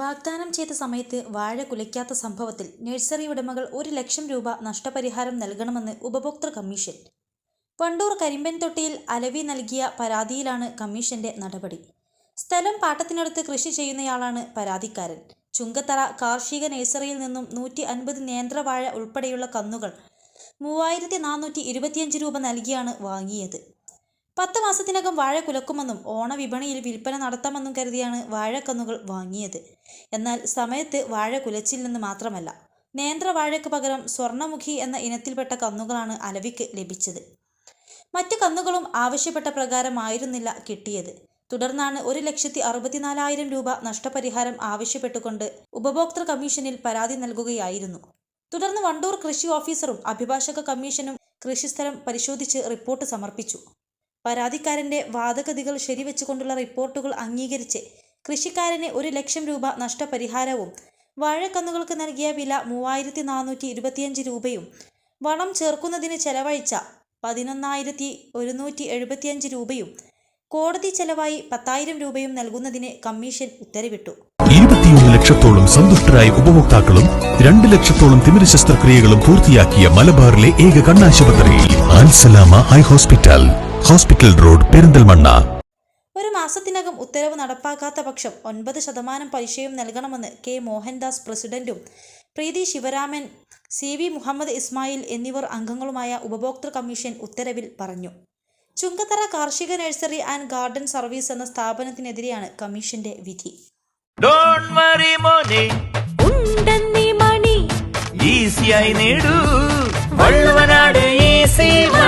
വാഗ്ദാനം ചെയ്ത സമയത്ത് വാഴ കുലയ്ക്കാത്ത സംഭവത്തിൽ നഴ്സറി ഉടമകൾ ഒരു ലക്ഷം രൂപ നഷ്ടപരിഹാരം നൽകണമെന്ന് ഉപഭോക്തൃ കമ്മീഷൻ. വണ്ടൂർ കരിമ്പൻതൊട്ടിയിൽ അലവി നൽകിയ പരാതിയിലാണ് കമ്മീഷന്റെ നടപടി. സ്ഥലം പാട്ടത്തിനടുത്ത് കൃഷി ചെയ്യുന്നയാളാണ് പരാതിക്കാരൻ. ചുങ്കത്തറ കാർഷിക നഴ്സറിയിൽ നിന്നും നൂറ്റി അൻപത് നേന്ത്രവാഴ ഉൾപ്പെടെയുള്ള കന്നുകൾ മൂവായിരത്തി നാനൂറ്റി ഇരുപത്തിയഞ്ച് രൂപ നൽകിയാണ് വാങ്ങിയത്. പത്ത് മാസത്തിനകം വാഴ കുലക്കുമെന്നും ഓണവിപണിയിൽ വിൽപ്പന നടത്താമെന്നും കരുതിയാണ് വാഴക്കന്നുകൾ വാങ്ങിയത്. എന്നാൽ സമയത്ത് വാഴ കുലച്ചില്ലെന്ന് മാത്രമല്ല നേന്ത്ര വാഴയ്ക്ക് പകരം സ്വർണമുഖി എന്ന ഇനത്തിൽപ്പെട്ട കന്നുകളാണ് അലവിക്ക് ലഭിച്ചത്. മറ്റു കന്നുകളും ആവശ്യപ്പെട്ട പ്രകാരമായിരുന്നില്ല കിട്ടിയത്. തുടർന്നാണ് ഒരു ലക്ഷത്തി അറുപത്തിനാലായിരം രൂപ നഷ്ടപരിഹാരം ആവശ്യപ്പെട്ടുകൊണ്ട് ഉപഭോക്തൃ കമ്മീഷനിൽ പരാതി നൽകുകയായിരുന്നു. തുടർന്ന് വണ്ടൂർ കൃഷി ഓഫീസറും അഭിഭാഷക കമ്മീഷനും കൃഷിസ്ഥലം പരിശോധിച്ച് റിപ്പോർട്ട് സമർപ്പിച്ചു. പരാതിക്കാരന്റെ വാദഗതികൾ ശരിവെച്ചുകൊണ്ടുള്ള റിപ്പോർട്ടുകൾ അംഗീകരിച്ച് കൃഷിക്കാരന് ഒരു ലക്ഷം രൂപ നഷ്ടപരിഹാരവും വാഴക്കന്നുകൾക്ക് നൽകിയ വില മൂവായിരത്തി നാനൂറ്റി ഇരുപത്തിയഞ്ച് രൂപയും വളം ചേർക്കുന്നതിന് ചെലവഴിച്ച പതിനൊന്നായിരത്തി ഒരുന്നൂറ്റി എഴുപത്തിയഞ്ച് രൂപയും കോടതി ചെലവായി പത്തായിരം രൂപയും നൽകുന്നതിന് കമ്മീഷൻ ഉത്തരവിട്ടു. ഇരുപത്തിയൊന്ന് ലക്ഷത്തോളം സന്തുഷ്ടരായ ഉപഭോക്താക്കളും രണ്ട് ലക്ഷത്തോളം തിമിര ശസ്ത്രക്രിയകളും പൂർത്തിയാക്കിയ മലബാറിലെ ഏക കണ്ണാശുപത്രിയിൽ Al Salama eye hospital. Hospital road Perinthalmanna. ഒരു മാസത്തിനകം ഉത്തരവ് നടപ്പാക്കാത്ത പക്ഷം ഒൻപത് ശതമാനം പലിശയും നൽകണമെന്ന് കെ. മോഹൻദാസ് പ്രസിഡന്റും പ്രീതി ശിവരാമൻ സി. വി. മുഹമ്മദ് ഇസ്മായിൽ എന്നിവർ അംഗങ്ങളുമായ ഉപഭോക്തൃ കമ്മീഷൻ ഉത്തരവിൽ പറഞ്ഞു. ചുങ്കത്തറ കാർഷിക നഴ്സറി ആൻഡ് ഗാർഡൻ സർവീസ് എന്ന സ്ഥാപനത്തിനെതിരെയാണ് കമ്മീഷന്റെ വിധി. ഈസിയായി നേടൂ.